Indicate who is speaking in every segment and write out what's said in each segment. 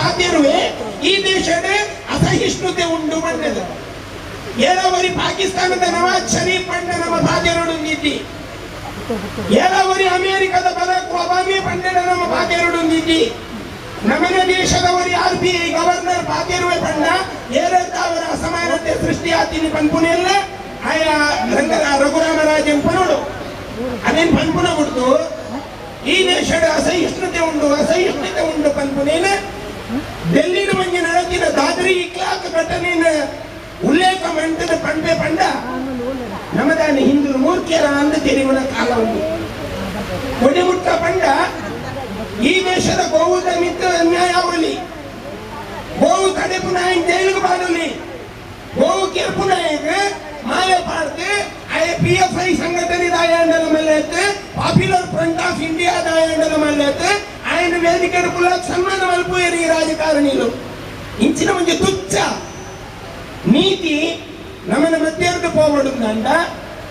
Speaker 1: ಪಾದ್ಯರುವೆ ಈ ದೇಶದ ಅಸಹಿಷ್ಣುತೆ ಉಂಟು ಬಂದದು ಏಳವರಿ ಪಾಕಿಸ್ತಾನದ ನವಾಜ್ ಶರೀಫ್ ಪಂಡ ನಮ್ಮ ಬಾಧ್ಯರು ನೀತಿ. ಏಳವರಿ ಅಮೆರಿಕದ ಬರಾಕ್ ಒಬಾಮೆ ಪಂಡದ ನಮ್ಮ ಬಾಧ್ಯರು ನೀತಿ. ನಮನ ದೇಶದವರು ಆರ್ ಬಿ ಐ ಗವರ್ನರ್ ಬಾಧ್ಯರುವೆ ಪಂಡ ಏರತ್ತ ಅವರ ಅಸಮಾನತೆ ಸೃಷ್ಟಿ ಆತೀನಿ ಪನ್ಪುನೆಲ್ಲ. ಆಯಾ ರಂಗನ ರಘುರಾಮರಾಜನ್ ಪನೋಡು ಅದೇನ್ ಪನ್ಪುನ ಬಿಡ್ತು ಈ ದೇಶದ ಅಸಹಿಷ್ಣುತೆ ಉಂಟು ಅಸಹಿಷ್ಣುತೆ ಉಂಟು ಪನ್ಪುನೇನ ಡೆಲ್ಲಿನ ಮಂಜಿನ ನಡೆದಿನ ದಾದ್ರಿ ಇಕ್ಲಾಕ್ ಘಟನೆಯ ಉಲ್ಲೇಖ ಮಂಟದ ಪಂಡೆ ಪಂಡ ನಮದಾನ ಹಿಂದೂ ಮೂರ್ಖರ ಅಂದ ತೆರಿವನ ಕಾಲ ಉಂಟು ಕೊಡಿಮುಟ್ಟ ಪಂಡ ಈ ದೇಶದ ಗೋವುದ ಮಿತ್ರ ಅನ್ಯಾಯಾವಲಿ ಗೋವು ಕಡೆಪು ನಾಯಕ್ ಜೈಲಿಗೆ ಬಾರಲಿ. ಗೋವು ಕೆರ್ಪು ನಾಯಕ್ ಮಾಲೆ ಪಾಡ್ದು ಐ ಪಿ ಎಫ್ ಐ ಸಂಘಟನೆ ದಾಯಾಂಡಲ ಮಲ್ಲೆತ್, ಪಾಪ್ಯುಲರ್ ಫ್ರಂಟ್ ಆಫ್ ಇಂಡಿಯಾ ದಾಯಾಂಡಲ ಮಲ್ಲೆತ್ ఆయన వేదిక కులాలకు సన్మానం అయిపోయారు ఈ రాజకారణీలు. ఇచ్చిన మంచి తుచ్చ. నీతి నమ్మన మధ్యకు పోబడుందంట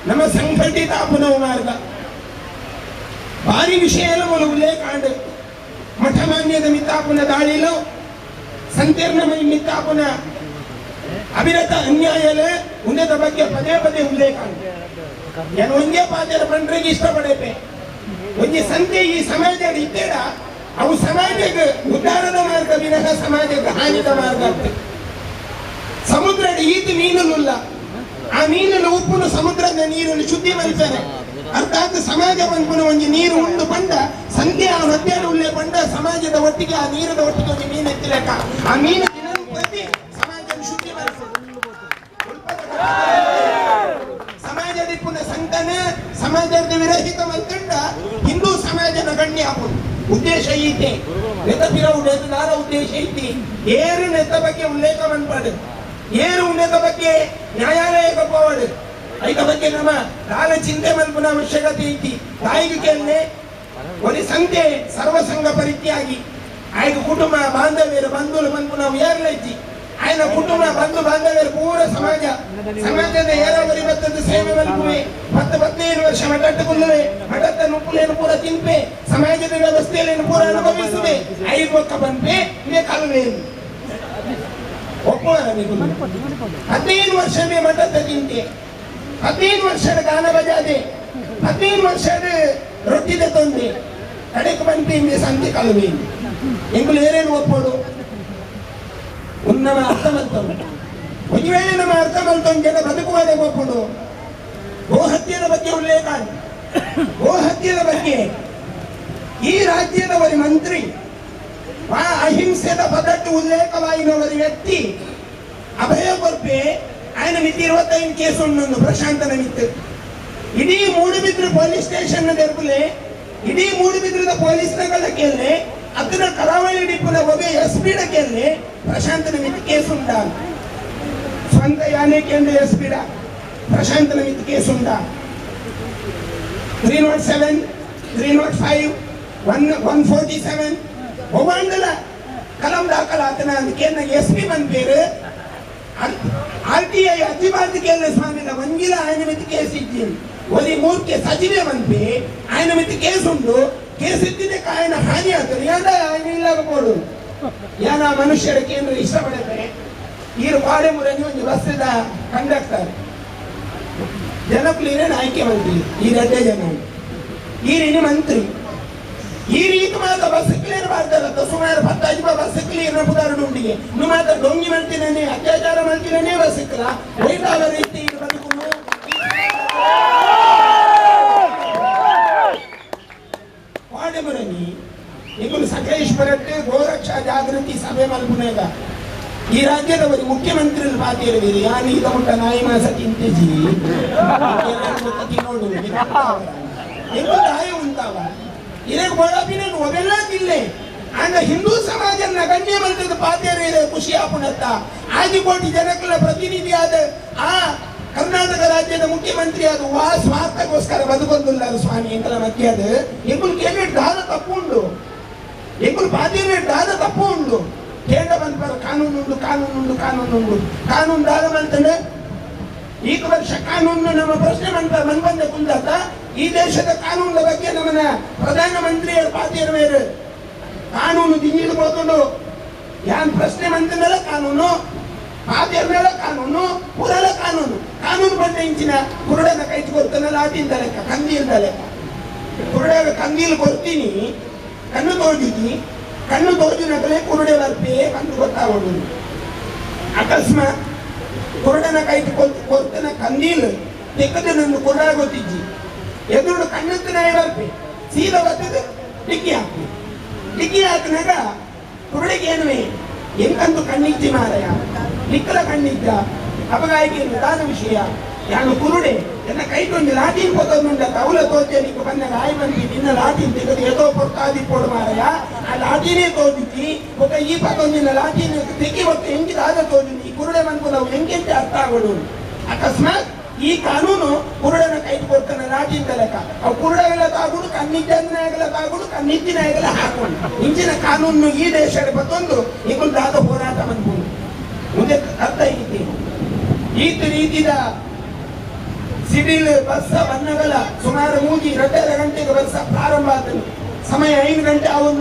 Speaker 1: నమ్మ సంఘటిత అపనవునారుగా భారీ విషయాలు మనకు లేకాండ. మఠమాన్యత మిత్తాపున దాడిలో సంకీర్ణమైన మిత్తాపున ಅವಿರತ ಅನ್ಯಾಯಲ ಉನ್ನತ ಬಗ್ಗೆ పదే ಪದೇ ಉಲ್ಲೇಖ నేను ಒಂದೇ పాత్ర ಪಂಡ್ರಿಗೆ ఇష్టపడైతే కొంచెం సంతే ఈ ಸಮಾಜ ఇద్దేడా ಅವು ಸಮಾಜಕ್ಕೆ ಉದ್ಧಾರದ ಮಾರ್ಗ ವಿನಃ ಸಮಾಜಕ್ಕೆ ಹಾನಿದ ಮಾರ್ಗ ಸಮುದ್ರ ಈತ ಮೀನಲ್ಲ ಆ ಮೀನಿನ ಉಪ್ಪುನ ಸಮುದ್ರದ ನೀರನ್ನು ಶುದ್ಧಿ ಮಾಡ್ತಾರೆ ಅರ್ಥಾತ್ ಸಮಾಜ ಪಂಪುನ ಒಂದು ನೀರು ಉಂಡು ಪಂಡ ಆ ಮಧ್ಯಾಹ್ನ ಉಳ್ಳೆ ಬಂಡ ಸಮಾಜದ ಒಟ್ಟಿಗೆ, ಆ ನೀರದ ಒಟ್ಟಿಗೆ ಒಂದು ಮೀನು ಎತ್ತಿಲೆಕ್ಕ ಆ ಮೀನು ದಿನ ಪ್ರತಿ ಸಮಾಜವನ್ನು ಶುದ್ಧಿ ಮಾಡ್ತಾರೆ ಸಮಾಜದ ಪುನಃ ಸಮಾಜದ ವಿರಹಿತ ಮಲ್ಕಂಡ ಹಿಂದೂ ಆಪುದು ಉದ್ದೇಶ ಐತಿ ನೆತಪಿರವು ನೆತದಾರ ಉದ್ದೇಶ ಐತಿ ಏರು ನೆತ ಬಗ್ಗೆ ಉಲ್ಲೇಖ ಮಾಡ್ಪಾಡು ಏರು ಉನ್ನತ ಬಗ್ಗೆ ನ್ಯಾಯಾಲಯಕ್ಕೆ ಹೋವಾಡು ಐದ ಬಗ್ಗೆ ನಮ್ಮ ಕಾಲ ಚಿಂತೆ ಮನ್ಪುನ ಅವಶ್ಯಕತೆ ಐತಿ ತಾಯಿಗೆ ಕೇಳನೆ ಒಂದು ಸಂಖ್ಯೆ ಸರ್ವಸಂಗ ಪರಿತ್ಯಾಗಿ. ಆಯ್ಕ ಕುಟುಂಬ, ಬಾಂಧವ್ಯರು, ಬಂಧುಗಳು ಬಂದು ನಾವು ಏರ್ಲೈತಿ ఆయన ಕುಟುಂಬ ಬಂಧು బాంధవ్యులు ಪೂರ ಸಮಾಜ ಸಮಾಜದ ಯಾರೋ ಬರಿಬತ್ತದ್ದು ಸೇವೆ ಬಲ್ಪುವೆ ಹತ್ತು ಹದಿನೈದು ವರ್ಷ ಮಠಟ್ಟುಕೊಳ್ಳುವೆ ಮಠತ್ತ ನುಪ್ಪುಲೇನು ಪೂರ ತಿನ್ಪೆ ಸಮಾಜದ ವ್ಯವಸ್ಥೆಯನ್ನು ಪೂರ ಅನುಭವಿಸುವೆ ಐದು ಪಕ್ಕ ಬಂದ್ರೆ ಇದೇ ಕಾಲುವೆ ಒಪ್ಪುವಾರ ಹದಿನೈದು ವರ್ಷ ಮೇ ಮಠದ ತಿಂತೆ ಹದಿನೈದು ವರ್ಷದ ಗಾನ ಬಜಾದೆ ಹದಿನೈದು ವರ್ಷದ ರೊಟ್ಟಿದ ತೊಂದೆ ಕಡೆಗೆ ಬಂದು ಹಿಂದೆ ಸಂತೆ ಕಾಲುವೆ ಎಂಗುಲು ಏನೇನು ಒಪ್ಪೋಡು ಉನ್ನಮ ಅರ್ಥ ಮಲ್ತೊಂದು ಒಂದು ವೇಳೆ ನಮ್ಮ ಅರ್ಥ ಮಲ್ತೊಂದು ಜನ ಬದುಕುವಾಡೆ ಒಪ್ಪುಡು ಗೋಹತ್ಯದ ಬಗ್ಗೆ ಉಲ್ಲೇಖ ಗೋಹತ್ಯದ ಬಗ್ಗೆ ಈ ರಾಜ್ಯದ ಒಂದು ಮಂತ್ರಿ ಆ ಅಹಿಂಸೆದ ಪದಟ್ಟು ಉಲ್ಲೇಖವಾಗಿನವರ ವ್ಯಕ್ತಿ ಅಭಯ ಕೊರ್ಪೆ ఆయన ಮಿತಿ ಇರುವತ್ತೈದು ಕೇಸ್ ಉಂಡು ಪ್ರಶಾಂತನ ಮಿತ್ತು ಇಡೀ ಮೂಡುಬಿದ್ರು ಪೊಲೀಸ್ ಸ್ಟೇಷನ್ ತೆರಪುಲೆ ಇಡೀ ಮೂಡುಬಿದ್ರದ ಪೊಲೀಸ್ ನಗರ ಕೇಳಿ ಅದನ್ನ ಕರಾವಳಿ ಡಿಪ್ಪುನ ಒಬ್ಬ ಎಸ್ ಪಿಡ ಕೇಳಿ ಪ್ರಶಾಂತನ ಮಿತಿ ಕೇಸ್ ಉಂಟ ಸ್ವಂತ ಯಾನೆ ಕೇಂದ್ರ ಎಸ್ ಪಿಡ ಪ್ರಶಾಂತನ ಮಿತಿ ಕೇಸ್ ಉಂಟ three nought seven three nought five one one forty seven ಒಬ್ಬಂಡಲ ಕಲಂ ದಾಖಲ ಆತನ ಕೇಂದ್ರ ಎಸ್ ಪಿ ಬಂದ ಪೇರು ಆರ್ ಟಿ ಐ ಅತಿಬಾರ್ದು ಕೇಂದ್ರ ಸ್ವಾಮಿನ ಒಂದಿಲ ఆయన మీద కేసు ఇచ్చింది ఒది మూర్ఖೆ సచివే మంపి ఆయన మీద కేసు ఉండు కేసెత్తితే ಹಾನಿ హాని అవుతారు ఏడా ఆయన ఇల్లాకపోడు ಯಾರ ಮನುಷ್ಯರ ಕೇಂದ್ರ ಇಷ್ಟಪಡುತ್ತಾರೆ ಈ ವಾಡೆ ಮುರನಿ ಒಂದು ಬಸ್ಸಿದ ಕಂಡಕ್ಟರ್ ಜನಕ್ಕೇನೇ ಆಯ್ಕೆ ಮಂತ್ರಿ ಈ ರಡ್ಡೆ ಜನ ಈರಿನ ಮಂತ್ರಿ ಈ ರೀತಿ ಮಾತ್ರ ಬಸ್ ಕ್ಲಿಯರ್ ಮಾಡ್ತಾರತ್ತ ಸುಮಾರು ಹತ್ತೈದು ರೂಪಾಯಿ ಬಸ್ ಕ್ಲಿಯರ್ ಉದಾಹರಣೆ ಉಂಟಿಗೆ ನೀವು ಮಾತ್ರ ಡೊಂಗಿ ಮಾಡ್ತೀನೇ ಅತ್ಯಾಚಾರ ಮಾಡ್ತೀನೇ ಬಸ್ ಸಿಕ್ಕಲ್ಲ? ಈ ರಾಜ್ಯದವರು ಮುಖ್ಯಮಂತ್ರಿ ಪಾತಿರುವಿರಿ ಯಾನು ಇದ ಮುಟ್ಟ ನಾಯಿ ಮಾಸ ತಿಂತಿಜಿ ನೋಡು ಎಂಬ ಉಂಟಾವ. ಇದಕ್ಕೆ ಬಡಪಿನ ಒವೆಲ್ಲ ತಿಲ್ಲೆ ಆಗ ಹಿಂದೂ ಸಮಾಜ ಗಣ್ಯ ಮಂತ್ರದ ಪಾತ್ರ ಇದೆ ಖುಷಿ ಆಪುಣತ್ತ ಆದಿ ಕೋಟಿ ಪ್ರತಿನಿಧಿ ಆದ ಆ ಕರ್ನಾಟಕ ರಾಜ್ಯದ ಮುಖ್ಯಮಂತ್ರಿ ಅದು ವಾ ಸ್ವಾರ್ಥಕ್ಕೋಸ್ಕರ ಬದುಕೊಂದಿಲ್ಲ ಸ್ವಾಮಿ ಎಂಕಲ ಮಧ್ಯ ಅದು. ಎಂಗುಲ್ ಕೇಳಿ ದಾದ ತಪ್ಪು ಉಂಡು. ಎಂಗುಲ್ ಪಾತ್ರ ದಾದ ತಪ್ಪು ಉಂಡು. ಕೇಂದ್ರ ಬಂದ್ಬಾರ ಕಾನೂನು ಕಾನೂನು ಕಾನೂನು ಕಾನೂನು ದಾದ ಮಂತಂದ್ರೆ ಈಗ ವರ್ಷ ಕಾನೂನು ನಮ್ಮ ಪ್ರಶ್ನೆ ಮಂತ ಮನ್ಬಂದ ಕುಂದಾತ, ಈ ದೇಶದ ಕಾನೂನಿನ ಬಗ್ಗೆ ನಮ್ಮನ್ನ ಪ್ರಧಾನಮಂತ್ರಿಯರು ಮೇಲೆ ಕಾನೂನು ದಿಗಿಲು ಹೋಕೊಂಡು ಯಾನ್ ಪ್ರಶ್ನೆ ಮೇಲೆ ಕಾನೂನು ಮಾಧ್ಯಮಗಳ ಕಾನೂನು ಪುರಲ ಕಾನೂನು. ಕಾನೂನು ಬಂದ ಇಂಚಿನ ಕುರುಡನ ಕೈ ಕೊಡ್ತಾನಲ್ಲ ಆಟಿಂದ ಲೆಕ್ಕ ಕಂದಿಯಿಂದ ಲೆಕ್ಕ. ಕುರುಡ ಕಂದಿಲ್ ಕೊಡ್ತೀನಿ, ಕಣ್ಣು ತೋಜಿತಿ ಕಣ್ಣು ತೋಜಿನಕಲೇ ಕುರುಡೆ ಬರ್ಪೇ ಕಣ್ಣು ಗೊತ್ತಾಗೋದು ಅಕಸ್ಮಾತ್ ಕುರುಡನ ಕೈ ಕೊರ್ತನ ಕಂದೀಲ್ ತೆಕ್ಕದ ನನ್ನ ಕುರುಡ ಗೊತ್ತಿಜ್ಜಿ ಎದುರು ಕಣ್ಣತ್ತಿನ ಬರ್ಪೆ. ಸೀದಾ ಬರ್ತದೆ ಡಿಕ್ಕಿ ಹಾಕ್ತಿ ಡಿಕ್ಕಿ ಹಾಕಿನಾಗ ಕುರುಡಿಗೆ ಏನುವೆ? ಎಂಕಂತೂ ಕಣ್ಣಿಜ್ಜಿ ಮಾರಯ ನಿಕ್ಕಲ ಕಣ್ಣಿದ್ದ ಅಪಗಾಯಿಗೆ ನಿಧಾನ ವಿಷಯ. ಯಾನು ಕುರುಡೆ? ಎನ್ನ ಕೈಗೊಂಡು ಲಾಠೀನ್ ಕೊತ್ತೊಂದುಂಡ ತೌಲ ತೋಚೆ ನಿಕ್ಕು ಬಂದ ಬಂದಿ ನಿನ್ನ ಲಾಠಿನ್ ತೆಗೆದು ಏದೋ ಕೊಡ್ತಾದಿ ಪೋಡ್ ಮಾರಯ ಆ ಲಾಟಿನೇ ತೋಜಿಸಿ ಒಬ್ಬ ಈ ಪತ್ತೊಂದಿನ ಲಾಟಿನ್ ತೆಗಿ ಒಟ್ಟು ಹೆಂಗಿ ದಾದ ತೋಜು ಈ ಕುರುಡೆ ಮನ್ಕು ನಾವು ಹೆಂಗೆ ಅರ್ಥ ಆಗೋದು ಅಕಸ್ಮಾತ್ ಈ ಕಾನೂನು ಕುರುಡನ ಕೈ ಕೊಡ್ತಾನೆ ಲಾಟಿನ್ ತಲಕ ಅವು ಕುರುಡಗಳ ತಾಗುಡು ಕಣ್ಣಿದ್ದನಾಗಲ ತಾಗುಡು ಕಣ್ಣಿದ್ದಿನಾಗಲ ಹಾಕೊಂಡು. ಇಂಚಿನ ಕಾನೂನು ಈ ದೇಶದ ಬತ್ತೊಂದು ಈಗ ದಾದ ಹೋರಾಟ ಬಂದ್ಕೊಂಡು ಮುಂದೆ ಅರ್ಥ ಐತಿ ಈತ ರೀತಿದ ಸಿಡಿಲ್ ಬಸ್ಸ ಬಣ್ಣಗಳ ಸುಮಾರು ಮೂಗಿ ಎರಡರ ಗಂಟೆಗೆ ಬಸ್ಸ ಪ್ರಾರಂಭ ಆದನು ಸಮಯ ಐದು ಗಂಟೆ ಆ ಒಂದು